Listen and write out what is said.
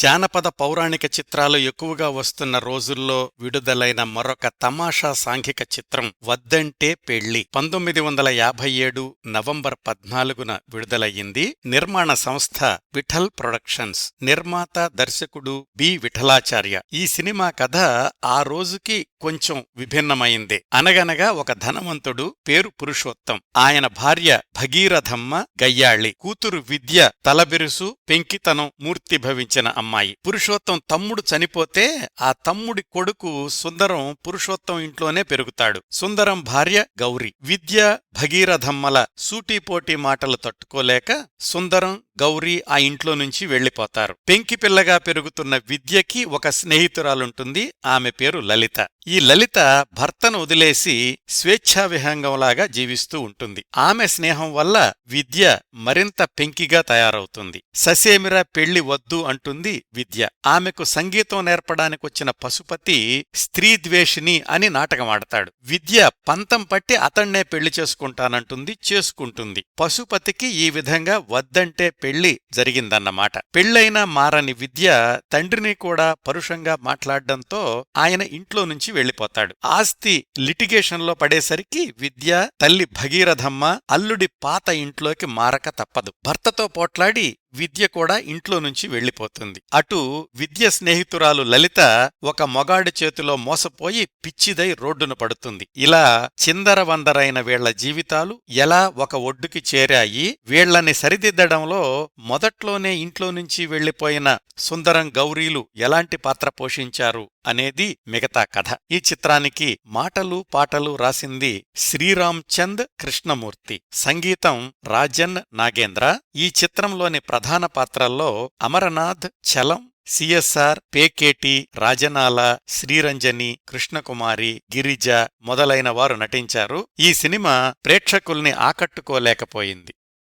జానపద పౌరాణిక చిత్రాలు ఎక్కువగా వస్తున్న రోజుల్లో విడుదలైన మరొక తమాషా సాంఘిక చిత్రం వద్దంటే పెళ్ళి పంతొమ్మిది వందల యాభై ఏడు నవంబర్ పద్నాలుగున విడుదలయ్యింది నిర్మాణ సంస్థ విఠల్ ప్రొడక్షన్స్. నిర్మాత దర్శకుడు బి. విఠలాచార్య. ఈ సినిమా కథ ఆ రోజుకి కొంచెం విభిన్నమైంది. అనగనగా ఒక ధనవంతుడు పేరు పురుషోత్తం. ఆయన భార్య భగీరథమ్మ గయ్యాళి. కూతురు విద్య తలబిరుసు పెంకితనం మూర్తిభవించిన అమ్మాయి. పురుషోత్తం తమ్ముడు చనిపోతే ఆ తమ్ముడి కొడుకు సుందరం పురుషోత్తం ఇంట్లోనే పెరుగుతాడు. సుందరం భార్య గౌరి. విద్య భగీరథమ్మల సూటీపోటీ మాటలు తట్టుకోలేక సుందరం గౌరీ ఆ ఇంట్లో నుంచి వెళ్ళిపోతారు పెంకిపిల్లగా పెరుగుతున్న విద్యకి ఒక స్నేహితురాలుంటుంది. ఆమె పేరు లలిత. ఈ లలిత భర్తను వదిలేసి స్వేచ్ఛావిహంగంలాగా జీవిస్తూ ఉంటుంది. ఆమె స్నేహం వల్ల విద్య మరింత పెంకిగా తయారవుతుంది. ససేమిరా పెళ్ళి వద్దు అంటుంది విద్య. ఆమెకు సంగీతం నేర్పడానికొచ్చిన పశుపతి స్త్రీ ద్వేషిని అని నాటకమాడతాడు. విద్య పంతం పట్టి అతన్నే పెళ్ళి చేసుకుంటానంటుంది చేసుకుంటుంది. పశుపతికి ఈ విధంగా వద్దంటే పెళ్ళి జరిగిందన్నమాట. పెళ్ళైనా మారని విద్య తండ్రిని కూడా పరుషంగా మాట్లాడడంతో ఆయన ఇంట్లో నుంచి వెళ్ళిపోతాడు ఆస్తి లిటిగేషన్లో పడేసరికి విద్య తల్లి భగీరథమ్మ అల్లుడి పాత ఇంట్లోకి మారక తప్పదు. భర్తతో పోట్లాడి విద్య కూడా ఇంట్లో నుంచి వెళ్ళిపోతుంది అటు విద్య స్నేహితురాలు లలిత ఒక మొగాడి చేతిలో మోసపోయి పిచ్చిదై రోడ్డున పడుతుంది. ఇలా చిందరవందరైన వీళ్ళ జీవితాలు ఎలా ఒక ఒడ్డుకి చేరాయి వీళ్ళని సరిదిద్దడంలో మొదట్లోనే ఇంట్లో నుంచి వెళ్ళిపోయిన సుందరం గౌరీలు ఎలాంటి పాత్ర పోషించారు అనేది మిగతా కథ. ఈ చిత్రానికి మాటలు పాటలు రాసింది శ్రీరామ్ చంద్ కృష్ణమూర్తి. సంగీతం రాజన్ నాగేంద్ర. ఈ చిత్రంలోని ప్రధాన పాత్రల్లో అమరనాథ్ చలం సిఎస్ఆర్ పేకేటి రాజనాల శ్రీరంజని కృష్ణకుమారి గిరిజ మొదలైన వారు నటించారు. ఈ సినిమా ప్రేక్షకుల్ని ఆకట్టుకోలేకపోయింది.